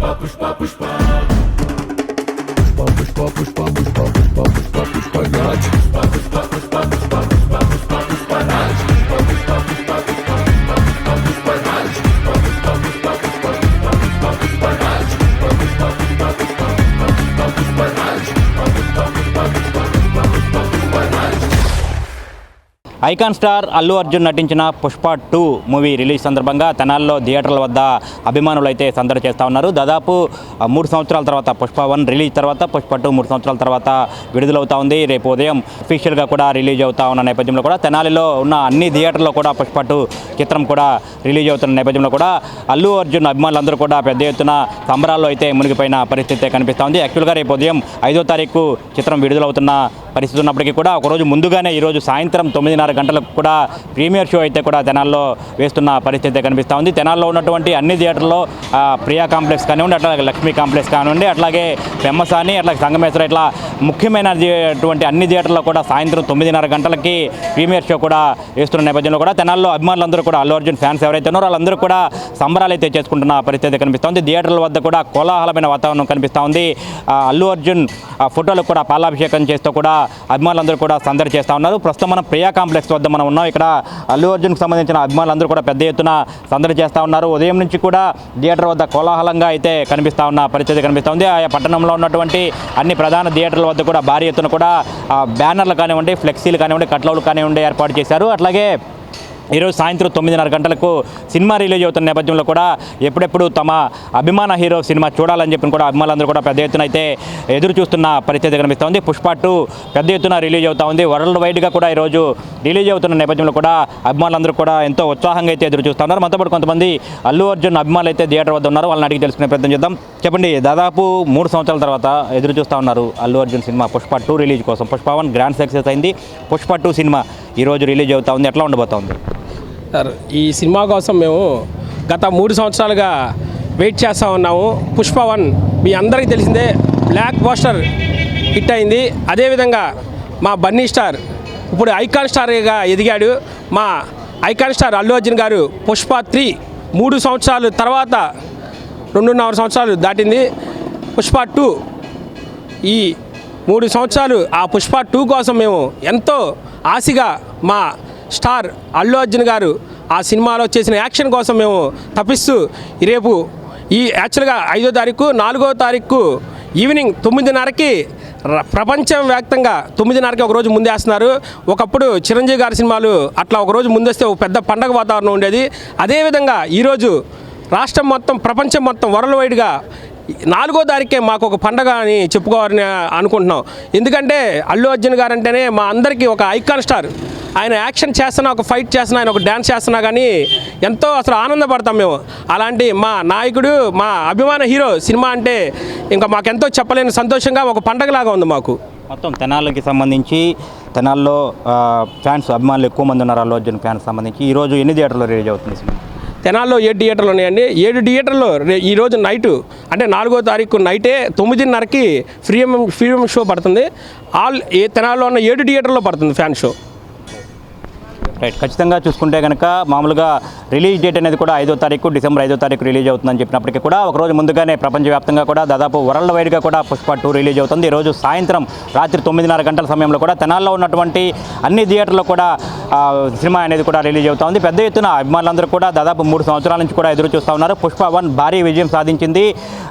Pushpa, Pushpa, Pushpa. Pushpa, Pushpa, Pushpa, Pushpa, Pushpa, Pushpa, Pushpa, Pushpa, Pushpa, Pushpa, Pushpa, icon star Allu Arjun నటించిన Pushpa two movie release సందర్భంగా తెనాల్లో థియేటర్ల వద్ద అభిమానులు అయితే సందడి చేస్తూ ఉన్నారు. దాదాపు మూడు సంవత్సరాల తర్వాత పుష్ప వన్ రిలీజ్ తర్వాత పుష్ప టూ మూడు సంవత్సరాల తర్వాత విడుదలవుతా ఉంది. రేపు ఉదయం అఫీషియల్గా కూడా రిలీజ్ అవుతా ఉన్న నేపథ్యంలో కూడా తెనాలిలో ఉన్న అన్ని థియేటర్లో కూడా పుష్ప టూ చిత్రం కూడా రిలీజ్ అవుతున్న నేపథ్యంలో కూడా అల్లు అర్జున్ అభిమానులందరూ కూడా పెద్ద ఎత్తున సంబరాల్లో అయితే మునిగిపోయిన పరిస్థితి కనిపిస్తూ ఉంది. యాక్చువల్గా రేపు ఉదయం ఐదో తారీఖు చిత్రం విడుదలవుతున్న పరిస్థితి ఉన్నప్పటికీ కూడా ఒకరోజు ముందుగానే ఈరోజు సాయంత్రం తొమ్మిదిన్నర గంటలకు కూడా ప్రీమియర్ షో అయితే కూడా తెనాల్లో వేస్తున్న పరిస్థితి కనిపిస్తూ ఉంది. తెనాల్లో ఉన్నటువంటి అన్ని థియేటర్లో ప్రియా కాంప్లెక్స్ కానివ్వండి అట్లాగే లక్ష్మీ కాంప్లెక్స్ కానివ్వండి అట్లాగే పెమ్మసాని అట్లాగే సంగమేశ్వర ఇట్లా ముఖ్యమైనటువంటి అన్ని థియేటర్లో కూడా సాయంత్రం తొమ్మిదిన్నర గంటలకి ప్రీమియర్ షో కూడా వేస్తున్న నేపథ్యంలో కూడా తెనాల్లో అభిమానులందరూ కూడా అల్లు అర్జున్ ఫ్యాన్స్ ఎవరైతే ఉన్నారో వాళ్ళందరూ కూడా సంబరాలు అయితే చేసుకుంటున్న పరిస్థితి కనిపిస్తోంది థియేటర్ల వద్ద కూడా కోలాహలమైన వాతావరణం కనిపిస్తూ ఉంది. అల్లు అర్జున్ ఆ ఫోటోలకు కూడా పాలాభిషేకం చేస్తూ కూడా అభిమానులందరూ కూడా సందడి చేస్తూ ఉన్నారు. ప్రస్తుతం మనం ప్రియా కాంప్లెక్స్ వద్ద మనం ఉన్నాం. ఇక్కడ అల్లు అర్జున్కి సంబంధించిన అభిమానులందరూ కూడా పెద్ద ఎత్తున సందడి చేస్తూ ఉన్నారు. ఉదయం నుంచి కూడా థియేటర్ వద్ద కోలాహలంగా అయితే కనిపిస్తూ ఉన్న పరిస్థితి కనిపిస్తూ ఉంది. ఆయా పట్టణంలో ఉన్నటువంటి అన్ని ప్రధాన థియేటర్ల వద్ద కూడా భారీ ఎత్తున కూడా బ్యానర్లు కానివ్వండి ఫ్లెక్సీలు కానివ్వండి కట్లౌలు కానివ్వండి ఏర్పాటు చేశారు. అట్లాగే ఈరోజు సాయంత్రం తొమ్మిదిన్నర గంటలకు సినిమా రిలీజ్ అవుతున్న నేపథ్యంలో కూడా ఎప్పుడెప్పుడు తమ అభిమాన హీరో సినిమా చూడాలని చెప్పి కూడా అభిమానులందరూ కూడా పెద్ద ఎత్తున అయితే ఎదురు చూస్తున్న పరిస్థితి కనిపిస్తోంది పుష్ప టూ పెద్ద ఎత్తున రిలీజ్ అవుతూ ఉంది. వరల్డ్ వైడ్గా కూడా ఈరోజు రిలీజ్ అవుతున్న నేపథ్యంలో కూడా అభిమానులందరూ కూడా ఎంతో ఉత్సాహంగా అయితే ఎదురు చూస్తున్నారు మనతో పాటు కొంతమంది అల్లు అర్జున్ అభిమానులు అయితే థియేటర్ వద్ద ఉన్నారు. వాళ్ళని అడిగి తెలుసుకునే ప్రయత్నం చేద్దాం. చెప్పండి దాదాపు మూడు సంవత్సరాల తర్వాత ఎదురు చూస్తూ ఉన్నారు Allu Arjun cinema Pushpa two release కోసం. పుష్ప వన్ గ్రాండ్ సక్సెస్ అయింది. పుష్ప టూ సినిమా ఈరోజు రిలీజ్ అవుతా ఉంది. ఎట్లా ఉండబోతోంది సార్ ఈ సినిమా కోసం మేము గత మూడు సంవత్సరాలుగా వెయిట్ చేస్తూ ఉన్నాము. పుష్ప వన్ మీ అందరికీ తెలిసిందే బ్లాక్ పోస్టర్ హిట్ అయింది. అదేవిధంగా మా బన్నీ స్టార్ ఇప్పుడు ఐకాన్ స్టార్గా ఎదిగాడు. మా ఐకాన్ స్టార్ అల్లు అర్జున్ గారు పుష్ప త్రీ మూడు సంవత్సరాలు తర్వాత రెండున్నర సంవత్సరాలు దాటింది. పుష్ప టూ ఈ మూడు సంవత్సరాలు ఆ పుష్ప టూ కోసం మేము ఎంతో ఆశగా మా స్టార్ అల్లు అర్జున్ గారు ఆ సినిమాలో చేసిన యాక్షన్ కోసం మేము తప్పిస్తూ రేపు ఈ యాక్చువల్గా ఐదో తారీఖు నాలుగో తారీఖు ఈవినింగ్ తొమ్మిదిన్నరకి ప్రపంచవ్యాప్తంగా ప్రపంచం వ్యాప్తంగా తొమ్మిదిన్నరకి ఒక రోజు ముందేస్తున్నారు ఒకప్పుడు చిరంజీవి గారి సినిమాలు అట్లా ఒక రోజు ముందేస్తే ఒక పెద్ద పండగ వాతావరణం ఉండేది. అదేవిధంగా ఈరోజు రాష్ట్రం మొత్తం ప్రపంచం మొత్తం వరల్డ్ వైడ్గా నాలుగో తారీఖే మాకు ఒక పండగ అని చెప్పుకోవాలని అనుకుంటున్నాం. ఎందుకంటే అల్లు అర్జున్ గారు అంటేనే మా అందరికీ ఒక ఐకాన్ స్టార్. ఆయన యాక్షన్ చేస్తున్నా ఒక ఫైట్ చేస్తున్నా ఆయన ఒక డ్యాన్స్ చేస్తున్నా కానీ ఎంతో అసలు ఆనందపడతాం మేము. అలాంటి మా నాయకుడు మా అభిమాన హీరో సినిమా అంటే ఇంకా మాకెంతో చెప్పలేని సంతోషంగా ఒక పండగలాగా ఉంది మాకు. మొత్తం తెనాలకి సంబంధించి తెనాల్లో ఫ్యాన్స్ అభిమానులు ఎక్కువ మంది ఉన్నారు అల్లు అర్జున్ ఫ్యాన్స్ సంబంధించి. ఈరోజు ఎన్ని థియేటర్లో రిలీజ్ అవుతుంది సినిమా? తెనాల్లో ఏడు థియేటర్లు ఉన్నాయండి. ఏడు థియేటర్లో ఈరోజు నైటు అంటే నాలుగో తారీఖు నైటే తొమ్మిదిన్నరకి ఫ్రీడమ్ ఫ్రీడమ్ షో పడుతుంది. ఆల్ ఏ తెనాల్లో ఉన్న ఏడు థియేటర్లో పడుతుంది ఫ్యాన్ షో. రైట్ ఖచ్చితంగా చూసుకుంటే కనుక మామూలుగా రిలీజ్ డేట్ అనేది కూడా ఐదో తారీఖు డిసెంబర్ ఐదో తారీఖు రిలీజ్ అవుతుందని చెప్పినప్పటికీ కూడా ఒక రోజు ముందుగానే ప్రపంచవ్యాప్తంగా కూడా దాదాపు వరల్డ్ వైడ్గా కూడా పుష్ప టూ రిలీజ్ అవుతుంది. ఈరోజు సాయంత్రం రాత్రి తొమ్మిదిన్నర గంటల సమయంలో కూడా తెనాల్లో ఉన్నటువంటి అన్ని థియేటర్లో కూడా సినిమా అనేది కూడా రిలీజ్ అవుతుంది. పెద్ద ఎత్తున అభిమానులందరూ కూడా దాదాపు మూడు సంవత్సరాల నుంచి కూడా ఎదురు చూస్తూ ఉన్నారు. పుష్ప వన్ భారీ విజయం సాధించింది.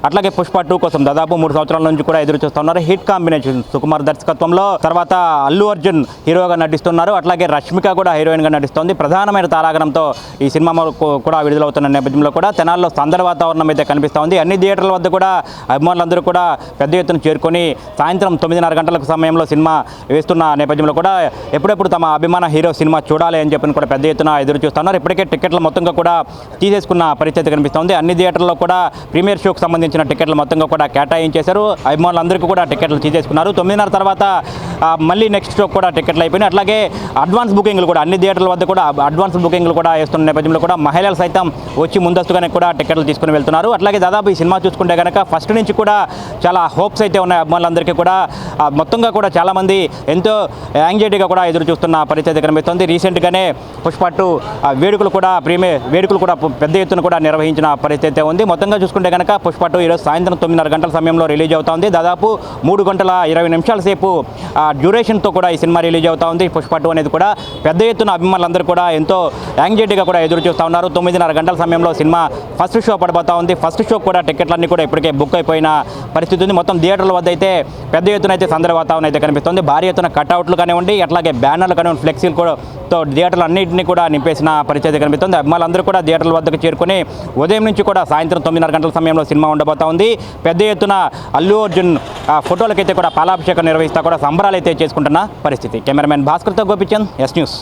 అట్లాగే పుష్ప టూ కోసం దాదాపు మూడు సంవత్సరాల నుంచి కూడా ఎదురు చూస్తూ ఉన్నారు. హిట్ కాంబినేషన్ సుకుమార్ దర్శకత్వంలో తర్వాత అల్లు అర్జున్ హీరోగా నటిస్తున్నారు. అట్లాగే రష్మిక కూడా హీరోయిన్ హీరోయిన్గా నటిస్తోంది. ప్రధానమైన తారాగణంతో ఈ సినిమా కూడా విడుదలవుతున్న నేపథ్యంలో కూడా తెనాల్లో సందడి వాతావరణం అయితే కనిపిస్తూ ఉంది అన్ని థియేటర్ల వద్ద కూడా అభిమానులందరూ కూడా పెద్ద ఎత్తున చేరుకొని సాయంత్రం తొమ్మిదిన్నర గంటలకు సమయంలో సినిమా వేస్తున్న నేపథ్యంలో కూడా ఎప్పుడెప్పుడు తమ అభిమాన హీరో సినిమా చూడాలి అని చెప్పి కూడా పెద్ద ఎత్తున ఎదురు చూస్తున్నారు. ఇప్పటికే టికెట్లు మొత్తంగా కూడా తీసేసుకున్న పరిస్థితి కనిపిస్తోంది. అన్ని థియేటర్లో కూడా ప్రీమియర్ షోకు సంబంధించిన టికెట్లు మొత్తంగా కూడా కేటాయించేశారు. అభిమానులందరికీ కూడా టికెట్లు తీసేసుకున్నారు. తొమ్మిదిన్నర తర్వాత మళ్ళీ నెక్స్ట్ షోకి కూడా టికెట్లు అయిపోయినాయి. అట్లాగే అడ్వాన్స్ బుకింగ్లు కూడా అన్ని థియేటర్ల వద్ద కూడా అడ్వాన్స్ బుకింగ్లు కూడా వేస్తున్న నేపథ్యంలో కూడా మహిళలు సైతం వచ్చి ముందస్తుగానే కూడా టికెట్లు తీసుకుని వెళ్తున్నారు. అట్లాగే దాదాపు ఈ సినిమా చూసుకుంటే కనుక ఫస్ట్ నుంచి కూడా చాలా హోప్స్ అయితే ఉన్నాయి అభిమానులందరికీ కూడా. మొత్తంగా కూడా చాలామంది ఎంతో యాంగ్జైటీగా కూడా ఎదురు చూస్తున్న పరిస్థితి కనిపిస్తుంది. రీసెంట్గానే పుష్పట్టు వేడుకలు కూడా ప్రీమియర్ వేడుకలు కూడా పెద్ద ఎత్తున కూడా నిర్వహించిన పరిస్థితి ఉంది. మొత్తంగా చూసుకుంటే కనుక పుష్పట్టు ఈరోజు సాయంత్రం తొమ్మిదిన్నర గంటల సమయంలో రిలీజ్ అవుతుంది. దాదాపు మూడు గంటల ఇరవై నిమిషాల సేపు ఆ, డ్యూరేషన్తో కూడా ఈ సినిమా రిలీజ్ అవుతా ఉంది. పుష్ప టూ అనేది కూడా పెద్ద ఎత్తున అభిమానులందరూ కూడా ఎంతో యాంగ్జైటీగా కూడా ఎదురు చూస్తూ ఉన్నారు. తొమ్మిదిన్నర గంటల సమయంలో సినిమా ఫస్ట్ షో పడబోతా ఉంది. ఫస్ట్ షో కూడా టికెట్లన్నీ కూడా ఇప్పటికే బుక్ అయిపోయిన పరిస్థితి ఉంది. మొత్తం థియేటర్ల వద్ద అయితే పెద్ద ఎత్తున అయితే సందడి వాతావరణం అయితే కనిపిస్తుంది. భారీ ఎత్తున కట్అవుట్లు కానివ్వండి అట్లాగే బ్యానర్లు కానివ్వండి ఫ్లెక్సీలు కూడా తో థియేటర్లు అన్నింటినీ కూడా నింపేసిన పరిస్థితి కనిపిస్తుంది. అభిమానులందరూ కూడా థియేటర్ల వద్దకు చేరుకుని ఉదయం నుంచి కూడా సాయంత్రం తొమ్మిదిన్నర గంటల సమయంలో సినిమా ఉండబోతా ఉంది. పెద్ద ఎత్తున అల్లు అర్జున్ ఆ, ఫోటోలకైతే కూడా పాలాభిషేకం నిర్వహిస్తా కూడా సంబరాలు అయితే చేసుకుంటున్న పరిస్థితి. కెమెరామెన్ భాస్కర్తో గోపిచంద్ ఎస్ న్యూస్.